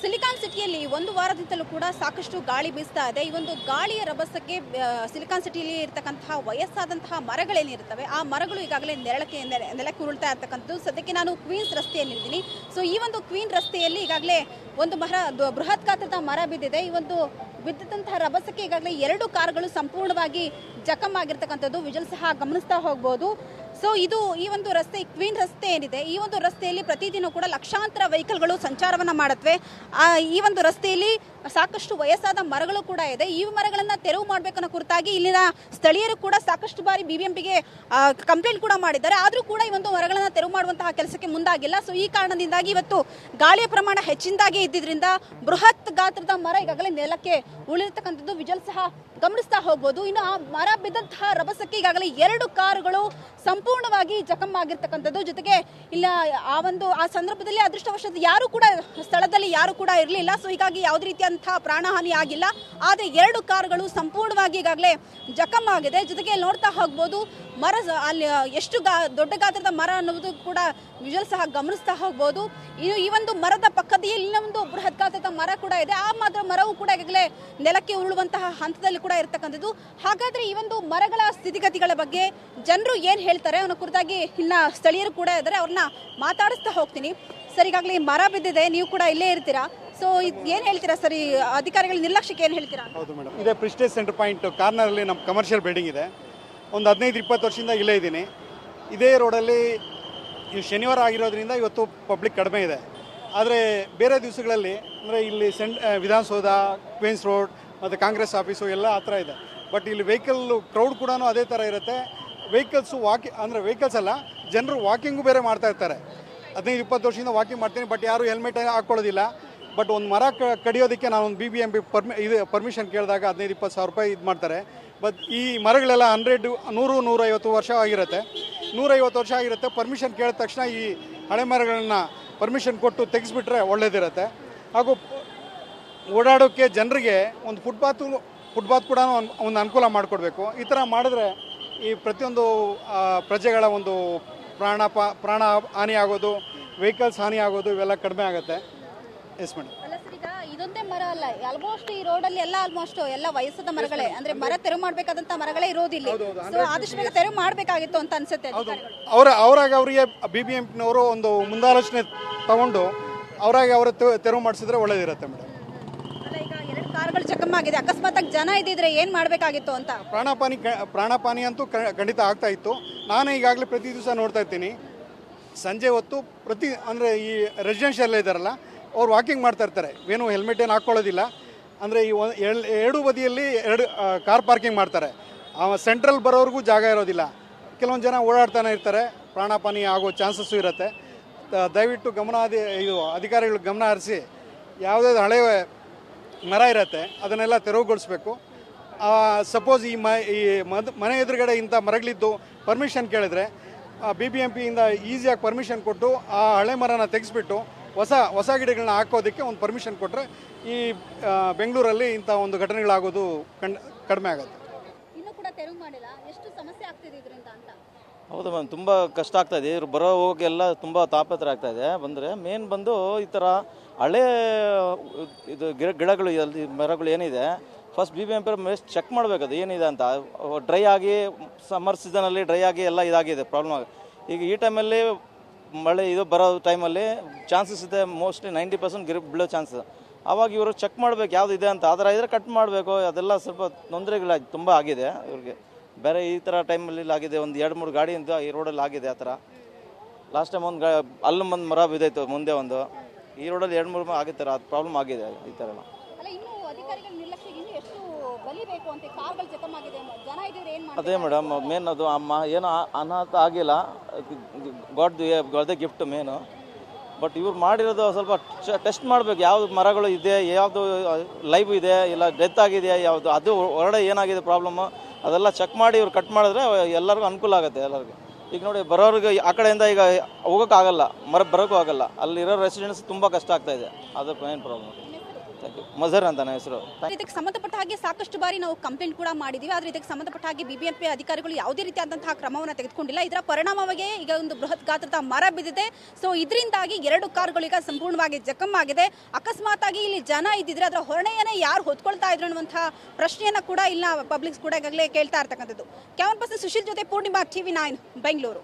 Silicon ಸಿಟಿಯಲ್ಲಿ ಒಂದು ವಾರದಿಂದಲೂ ಕೂಡ ಸಾಕಷ್ಟು ಗಾಳಿ ಬೀಸ್ತಾ ಇದೆ. ಈ ಒಂದು ಗಾಳಿಯ ರಭಸಕ್ಕೆ ಸಿಲಿಕಾನ್ ಸಿಟಿಯಲ್ಲಿ ಇರತಕ್ಕಂತಹ ವಯಸ್ಸಾದಂತಹ ಮರಗಳೇನಿರ್ತವೆ ಆ ಮರಗಳು ಈಗಾಗಲೇ ನೆರಳಕ್ಕೆ ನೆಲ- ನೆಲಕ್ಕೆ ಉರುಳ್ತಾ ಇರ್ತಕ್ಕಂಥದ್ದು. ಸದ್ಯಕ್ಕೆ ನಾನು ಕ್ವೀನ್ಸ್ ರಸ್ತೆಯಲ್ಲಿದ್ದೀನಿ ಸೊ ಈ ಒಂದು ಕ್ವೀನ್ ರಸ್ತೆಯಲ್ಲಿ ಈಗಾಗಲೇ ಒಂದು ಮರ ಬೃಹತ್ ಗಾತ್ರದ ಮರ ಬಿದ್ದಿದೆ. ಈ ಒಂದು ಬಿದ್ದಂತಹ ರಭಸಕ್ಕೆ ಈಗಾಗಲೇ ಎರಡು ಕಾರ್ಗಳು ಸಂಪೂರ್ಣವಾಗಿ ಜಖಮ್ ಆಗಿರ್ತಕ್ಕಂಥದ್ದು ವಿಜಲ್ ಸಹ ಗಮನಿಸ್ತಾ ಹೋಗ್ಬೋದು. ಸೊ ಇದು ಈ ಒಂದು ರಸ್ತೆ ಕ್ವೀನ್ ರಸ್ತೆ ಏನಿದೆ, ಈ ಒಂದು ರಸ್ತೆಯಲ್ಲಿ ಪ್ರತಿದಿನ ಕೂಡ ಲಕ್ಷಾಂತರ ವೆಹಿಕಲ್ಗಳು ಸಂಚಾರವನ್ನು ಮಾಡತ್ವೆ ಆ, ಈ ಒಂದು ರಸ್ತೆಯಲ್ಲಿ ಸಾಕಷ್ಟು ವಯಸ್ಸಾದ ಮರಗಳು ಕೂಡ ಇದೆ. ಈ ಮರಗಳನ್ನು ತೆರವು ಮಾಡಬೇಕನ್ನೋ ಕುರಿತಾಗಿ ಇಲ್ಲಿನ ಸ್ಥಳೀಯರು ಕೂಡ ಸಾಕಷ್ಟು ಬಾರಿ ಬಿಬಿಎಂಪಿಗೆ ಕಂಪ್ಲೇಂಟ್ ಕೂಡ ಮಾಡಿದ್ದಾರೆ. ಆದರೂ ಕೂಡ ಈ ಒಂದು ಮರಗಳನ್ನು ತೆರವು ಮಾಡುವಂತಹ ಕೆಲಸಕ್ಕೆ ಮುಂದಾಗಿಲ್ಲ. ಸೊ ಈ ಕಾರಣದಿಂದಾಗಿ ಇವತ್ತು ಗಾಳಿಯ ಪ್ರಮಾಣ ಹೆಚ್ಚಿನದಾಗಿ ಇದ್ದಿದ್ರಿಂದ ಬೃಹತ್ ಗಾತ್ರದ ಮರ ಈಗಾಗಲೇ ನೆಲಕ್ಕೆ ಉಳಿರ್ತಕ್ಕಂಥದ್ದು ವಿಜಲ್ ಸಹ ಗಮನಿಸ್ತಾ ಹೋಗ್ಬೋದು. ಇನ್ನು ಆ ಮರ ಬಿದ್ದಂತಹ ರಭಸಕ್ಕೆ ಈಗಾಗಲೇ ಎರಡು ಕಾರುಗಳು ಸಂಪೂರ್ಣವಾಗಿ ಜಖಮ್ ಆಗಿರ್ತಕ್ಕಂಥದ್ದು. ಜೊತೆಗೆ ಇಲ್ಲ ಆ ಒಂದು, ಆ ಸಂದರ್ಭದಲ್ಲಿ ಅದೃಷ್ಟವಶದ ಯಾರು ಕೂಡ ಸ್ಥಳದಲ್ಲಿ ಯಾರು ಕೂಡ ಇರಲಿಲ್ಲ. ಸೊ ಹೀಗಾಗಿ ಯಾವುದೇ ರೀತಿಯಂತಹ ಪ್ರಾಣಹಾನಿ ಆಗಿಲ್ಲ. ಆದರೆ ಎರಡು ಕಾರುಗಳು ಸಂಪೂರ್ಣವಾಗಿ ಈಗಾಗಲೇ ಜಖಮ್ ಆಗಿದೆ. ಜೊತೆಗೆ ನೋಡ್ತಾ ಹೋಗ್ಬೋದು, ಮರ ಅಲ್ಲಿ, ಎಷ್ಟು ಗಾ, ದೊಡ್ಡ ಗಾತ್ರದ ಮರ ಅನ್ನೋದು ಕೂಡ ವಿಜುವಲ್ ಸಹ ಗಮನಿಸ್ತಾ ಹೋಗ್ಬೋದು. ಇನ್ನು ಈ ಒಂದು ಮರದ ಪಕ್ಕದಲ್ಲಿ ಇನ್ನೊಂದು ಬೃಹತ್ ಗಾತ್ರದ ಮರ ಕೂಡ ಇದೆ. ಆ ಮಾತ್ರ ಮರವು ಕೂಡ ಈಗಾಗಲೇ ನೆಲಕ್ಕೆ ಉರುಳುವಂತಹ ಹಂತದಲ್ಲಿ ಕೂಡ ಇರತಕ್ಕಂಥದ್ದು. ಹಾಗಾದ್ರೆ ಈ ಒಂದು ಮರಗಳ ಸ್ಥಿತಿಗತಿಗಳ ಬಗ್ಗೆ ಜನರು ಏನ್ ಹೇಳ್ತಾರೆ ಅವನ ಕುರಿತಾಗಿ ಇನ್ನ ಸ್ಥಳೀಯರು ಕೂಡ ಇದ್ದಾರೆ. ಅವ್ರನ್ನ ಮಾತಾಡಿಸ್ತಾ ಹೋಗ್ತೀನಿ. ಸರ್, ಈಗಾಗಲೇ ಮರ ಬಿದ್ದಿದೆ, ನೀವು ಕೂಡ ಇಲ್ಲೇ ಇರ್ತೀರಾ? ಸೊ ಏನ್ ಹೇಳ್ತೀರಾ ಸರ್, ಈ ಅಧಿಕಾರಿಗಳ ನಿರ್ಲಕ್ಷ್ಯಕ್ಕೆ ಏನ್ ಹೇಳ್ತೀರಾ? ಹೌದು ಮೇಡಮ್. ಇದೇ ಪ್ರಿಸ್ಟೇಜ್ ಸೆಂಟರ್ ಪಾಯಿಂಟ್ ಕಾರ್ನರಲ್ಲಿ ನಮ್ಮ ಕಮರ್ಷಿಯಲ್ ಬಿಲ್ಡಿಂಗ್ ಇದೆ. ಒಂದು ಹದಿನೈದು, ಇಪ್ಪತ್ತು ವರ್ಷದಿಂದ ಇಲ್ಲೇ ಇದ್ದೀನಿ. ಇದೇ ರೋಡಲ್ಲಿ ಇದು ಶನಿವಾರ ಆಗಿರೋದ್ರಿಂದ ಇವತ್ತು ಪಬ್ಲಿಕ್ ಕಡಿಮೆ ಇದೆ. ಆದರೆ ಬೇರೆ ದಿವಸಗಳಲ್ಲಿ, ಅಂದರೆ ಇಲ್ಲಿ ಸೆಂಟ್ ವಿಧಾನಸೌಧ ಕ್ವೀನ್ಸ್ ರೋಡ್ ಮತ್ತು ಕಾಂಗ್ರೆಸ್ ಆಫೀಸು ಎಲ್ಲ ಆ ಥರ ಇದೆ. ಬಟ್ ಇಲ್ಲಿ ವೆಹಿಕಲ್ ಕ್ರೌಡ್ ಕೂಡ ಅದೇ ಥರ ಇರುತ್ತೆ. ವೆಹಿಕಲ್ಸು ವಾಕಿ ಅಂದರೆ ವೆಹಿಕಲ್ಸ್ ಅಲ್ಲ, ಜನರು ವಾಕಿಂಗು ಬೇರೆ ಮಾಡ್ತಾ ಇರ್ತಾರೆ. ಹದಿನೈದು, ಇಪ್ಪತ್ತು ವರ್ಷದಿಂದ ವಾಕಿಂಗ್ ಮಾಡ್ತೀನಿ ಬಟ್ ಯಾರು ಹೆಲ್ಮೆಟ್ ಹಾಕ್ಕೊಳ್ಳೋದಿಲ್ಲ ಬಟ್ ಒಂದು ಮರ ಕಡಿಯೋದಕ್ಕೆ ನಾನು ಒಂದು ಬಿ ಬಿ ಎಂ ಬಿ ಪರ್ಮಿ ಇದು ಪರ್ಮಿಷನ್ ಕೇಳಿದಾಗ ಹದಿನೈದು, ಇಪ್ಪತ್ತು ಸಾವಿರ ರೂಪಾಯಿ ಇದು ಮಾಡ್ತಾರೆ. ಬಟ್ ಈ ಮರಗಳೆಲ್ಲ ಹಂಡ್ರೆಡ್ ನೂರು, ನೂರೈವತ್ತು ವರ್ಷ ಆಗಿರುತ್ತೆ. ನೂರೈವತ್ತು ವರ್ಷ ಆಗಿರುತ್ತೆ ಪರ್ಮಿಷನ್ ಕೇಳಿದ ತಕ್ಷಣ ಈ ಹಳೆ ಮರಗಳನ್ನ ಪರ್ಮಿಷನ್ ಕೊಟ್ಟು ತೆಗೆಸ್ಬಿಟ್ರೆ ಒಳ್ಳೇದಿರುತ್ತೆ. ಹಾಗೂ ಓಡಾಡೋಕ್ಕೆ ಜನರಿಗೆ ಒಂದು ಫುಟ್ಪಾತು ಫುಟ್ಪಾತ್ ಕೂಡ ಒಂದು ಅನುಕೂಲ ಮಾಡಿಕೊಡ್ಬೇಕು. ಈ ಥರ ಮಾಡಿದ್ರೆ ಈ ಪ್ರತಿಯೊಂದು ಪ್ರಜೆಗಳ ಒಂದು ಪ್ರಾಣ ಪ ಪ್ರಾಣ ಹಾನಿ ಆಗೋದು ವೆಹಿಕಲ್ಸ್ ಹಾನಿ ಆಗೋದು ಇವೆಲ್ಲ ಕಡಿಮೆ ಆಗುತ್ತೆ. Yes madam. ಅಲ್ಲ ಸರ್ ಈಗ ಇದೊಂದೇ ಮರ ಅಲ್ಲ ಆಲ್ಮೋಸ್ಟ್ ಈ ರೋಡಲ್ಲಿ ಎಲ್ಲ ಆಲ್ಮೋಸ್ಟ್ ಎಲ್ಲ ವಯಸ್ಸಾದ ಮರಗಳೇ ಅಂದ್ರೆ ಮರ ತೆರವು ಮಾಡಬೇಕಾದಂತ ಮರಗಳೇ ಇರೋದಿಲ್ಲ. ಸೊ ಆದಷ್ಟು ಬೇಗ ತೆರವು ಮಾಡಬೇಕಾಗಿತ್ತು ಅಂತ ಅನ್ಸುತ್ತೆ. ಅವರ ಅವರಾಗ ಅವರಿಗೆ ಬಿ ಬಿ ಎಂ ಒಂದು ಮುಂದಾಲೋಚನೆ ತಗೊಂಡು ಅವರಾಗಿ ಅವರ ತೆರವು ಮಾಡಿಸಿದ್ರೆ ಒಳ್ಳೇದಿರುತ್ತೆ ಮೇಡಮ್. ಅಲ್ಲ ಕಾರ್ಗಳು ಅಕಸ್ಮಾತ್ ಆಗಿ ಜನ ಇದ್ದಿದ್ರೆ ಏನ್ ಮಾಡಬೇಕಾಗಿತ್ತು ಅಂತ? ಪ್ರಾಣಪಾನಿ ಪ್ರಾಣಪಾನಿ ಅಂತೂ ಖಂಡಿತ ಆಗ್ತಾ ಇತ್ತು. ನಾನು ಈಗಾಗಲೇ ಪ್ರತಿ ದಿವಸ ನೋಡ್ತಾ ಇರ್ತೀನಿ. ಸಂಜೆ ಹೊತ್ತು ಪ್ರತಿ, ಅಂದರೆ ಈ ರೆಸಿಡೆನ್ಷಿಯಲ್ ಇದ್ದಾರಲ್ಲ ಅವ್ರು ವಾಕಿಂಗ್ ಮಾಡ್ತಾ ಇರ್ತಾರೆ. ಏನು ಹೆಲ್ಮೆಟ್ ಏನು ಹಾಕ್ಕೊಳ್ಳೋದಿಲ್ಲ ಅಂದರೆ ಈ ಎರಡು ಬದಿಯಲ್ಲಿ ಎರಡು ಕಾರ್ ಪಾರ್ಕಿಂಗ್ ಮಾಡ್ತಾರೆ. ಸೆಂಟ್ರಲ್ ಬರೋರ್ಗೂ ಜಾಗ ಇರೋದಿಲ್ಲ. ಕೆಲವೊಂದು ಜನ ಓಡಾಡ್ತಾನೆ ಇರ್ತಾರೆ. ಪ್ರಾಣಪಾನಿ ಆಗೋ ಚಾನ್ಸಸ್ಸು ಇರುತ್ತೆ. ದಯವಿಟ್ಟು ಗಮನ ಇದು ಅಧಿಕಾರಿಗಳು ಗಮನ ಹರಿಸಿ. ಯಾವುದೇ ಹಳೆ ಮರ ಇರುತ್ತೆ, ಅದನ್ನೆಲ್ಲ ತೆರವುಗೊಳಿಸ್ಬೇಕು. ಸಪೋಸ್ ಈ ಮ, ಈ ಮದ್, ಮನೆ ಎದುರುಗಡೆ ಇಂಥ ಮರಗಳಿದ್ದು ಪರ್ಮಿಷನ್ ಕೇಳಿದ್ರೆ ಬಿ ಬಿ ಎಂ ಪಿಯಿಂದ ಈಸಿಯಾಗಿ ಪರ್ಮಿಷನ್ ಕೊಟ್ಟು ಆ ಹಳೆ ಮರನ ತೆಗೆಸ್ಬಿಟ್ಟು ಹೊಸ ಹೊಸ ಗಿಡಗಳನ್ನ ಹಾಕೋದಕ್ಕೆ ಒಂದು ಪರ್ಮಿಷನ್ ಕೊಟ್ಟರೆ ಈ ಬೆಂಗಳೂರಲ್ಲಿ ಇಂಥ ಒಂದು ಘಟನೆಗಳಾಗೋದು ಕಣ್ ಕಡಿಮೆ ಆಗುತ್ತೆ. ಇನ್ನೂ ಕೂಡ ತೆರವು ಮಾಡಿಲ್ಲ. ಎಷ್ಟು ಸಮಸ್ಯೆ ಆಗ್ತಿದೆ ಇದರಿಂದ? ಹೌದು ಮ್ಯಾಮ್, ತುಂಬ ಕಷ್ಟ ಆಗ್ತಾ ಇದೆ. ಇವ್ರು ಬರೋ ಹೋಗೆಲ್ಲ ತುಂಬ ತಾಪತ್ರ ಆಗ್ತಾ ಇದೆ. ಬಂದರೆ ಮೇನ್ ಬಂದು ಈ ಥರ ಹಳೆ, ಇದು ಗಿಡ, ಗಿಡಗಳು, ಅಲ್ಲಿ ಮರಗಳು ಏನಿದೆ first B B M P check ಮಾಡಬೇಕು ಅದು ಏನಿದೆ ಅಂತ. ಡ್ರೈ ಆಗಿ ಸಮ್ಮರ್ ಸೀಸನಲ್ಲಿ ಡ್ರೈ ಆಗಿ ಎಲ್ಲ ಇದಾಗಿದೆ ಪ್ರಾಬ್ಲಮ್ ಆಗಿ. ಈಗ ಈ ಟೈಮಲ್ಲಿ ಮಳೆ ಇದು ಬರೋ ಟೈಮಲ್ಲಿ ಚಾನ್ಸಸ್ ಇದೆ ಮೋಸ್ಟ್ಲಿ ನೈಂಟಿ ಪರ್ಸೆಂಟ್ ಗಿರಿ ಬೀಳೋ ಚಾನ್ಸ್ ಆವಾಗ ಇವರು ಚೆಕ್ ಮಾಡಬೇಕು ಯಾವ್ದು ಇದೆ ಅಂತ. ಅದರ ಇದ್ರೆ ಕಟ್ ಮಾಡಬೇಕು, ಅದೆಲ್ಲ ಸ್ವಲ್ಪ ತೊಂದರೆಗಳು ತುಂಬ ಆಗಿದೆ ಇವ್ರಿಗೆ. ಬೇರೆ ಈ ಥರ ಟೈಮಲ್ಲಿ ಆಗಿದೆ ಒಂದು ಎರಡು ಮೂರು ಗಾಡಿಯಿಂದ ಈ ರೋಡಲ್ಲಿ ಆಗಿದೆ ಆ ಥರ. ಲಾಸ್ಟ್ ಟೈಮ್ ಒಂದು ಗಾ ಅಲ್ಲಿ ಒಂದು ಮರ ಬಿದ್ದಾಯ್ತು ಮುಂದೆ ಒಂದು. ಈ ರೋಡಲ್ಲಿ ಎರಡು ಮೂರು ಆಗಿ ಥರ ಅದು ಪ್ರಾಬ್ಲಮ್ ಆಗಿದೆ ಈ ಥರ ಎಲ್ಲ. ಅಂತ ಅದೇ ಮೇಡಮ್ ಮೇನ್ ಅದು ಅಮ್ಮ ಏನು ಅನಾಥ ಅನಾಹುತ ಆಗಿಲ್ಲ ಗಾಡ್ ಅದೇ ಗಿಫ್ಟ್ ಮೇನು ಬಟ್ ಇವ್ರು ಮಾಡಿರೋದು ಸ್ವಲ್ಪ ಟೆಸ್ಟ್ ಮಾಡಬೇಕು ಯಾವ್ದು ಮರಗಳು ಇದೆ ಯಾವುದು ಲೈವ್ ಇದೆ ಇಲ್ಲ ಡೆತ್ ಆಗಿದೆಯಾ ಯಾವುದು ಅದು ಹೊರಡೆ ಏನಾಗಿದೆ ಪ್ರಾಬ್ಲಮ್ಮು ಅದೆಲ್ಲ ಚೆಕ್ ಮಾಡಿ ಇವ್ರು ಕಟ್ ಮಾಡಿದ್ರೆ ಎಲ್ಲರಿಗೂ ಅನುಕೂಲ ಆಗುತ್ತೆ ಎಲ್ಲರಿಗೂ. ಈಗ ನೋಡಿ ಬರೋರಿಗೆ ಆ ಕಡೆಯಿಂದ ಈಗ ಹೋಗೋಕ್ಕಾಗಲ್ಲ, ಮರ ಬರೋಕ್ಕೂ ಆಗಲ್ಲ. ಅಲ್ಲಿರೋ ರೆಸಿಡೆನ್ಸ್ ತುಂಬ ಕಷ್ಟ ಆಗ್ತಾ ಇದೆ. ಅದು ಮೇನ್ ಪ್ರಾಬ್ಲಮ್ ಮಜರ್ ಅಂತ ನನ್ನ ಹೆಸರು ಇದಕ್ಕೆ ಸಂಬಂಧಪಟ್ಟ ಹಾಗೆ ಸಾಕಷ್ಟು ಬಾರಿ ನಾವು ಕಂಪ್ಲೇಂಟ್ ಕೂಡ ಮಾಡಿದೀವಿ. ಆದರೆ ಇದಕ್ಕೆ ಸಂಬಂಧಪಟ್ಟ ಹಾಗೆ ಬಿಬಿಎಂಪಿ ಅಧಿಕಾರಿಗಳು ಯಾವುದೇ ರೀತಿಯಾದಂತಹ ಕ್ರಮವನ್ನು ತೆಗೆದುಕೊಂಡಿಲ್ಲ. ಇದರ ಪರಿಣಾಮವಾಗಿ ಈಗ ಒಂದು ಬೃಹತ್ ಗಾತ್ರದ ಮರ ಬಿದ್ದಿದೆ. ಸೊ ಇದರಿಂದಾಗಿ ಎರಡು ಕಾರ್ಗಳು ಸಂಪೂರ್ಣವಾಗಿ ಆಗಿದೆ. ಅಕಸ್ಮಾತ್ ಆಗಿ ಇಲ್ಲಿ ಜನ ಇದ್ದಿದ್ರೆ ಅದರ ಹೊರಣೆಯನ್ನೇ ಯಾರು ಹೊತ್ಕೊಳ್ತಾ ಇದ್ರು ಅನ್ನುವಂತಹ ಪ್ರಶ್ನೆಯನ್ನ ಕೂಡ ಇಲ್ಲ ಪಬ್ಲಿಕ್ಸ್ ಕೂಡ ಈಗಾಗಲೇ ಕೇಳ್ತಾ ಇರ್ತಕ್ಕಂಥದ್ದು. ಕ್ಯಾಮರಾ ಸುಶೀಲ್ ಜೊತೆ ಪೂರ್ಣಿಮಾ ಟಿವಿ ನೈನ್, ಬೆಂಗಳೂರು.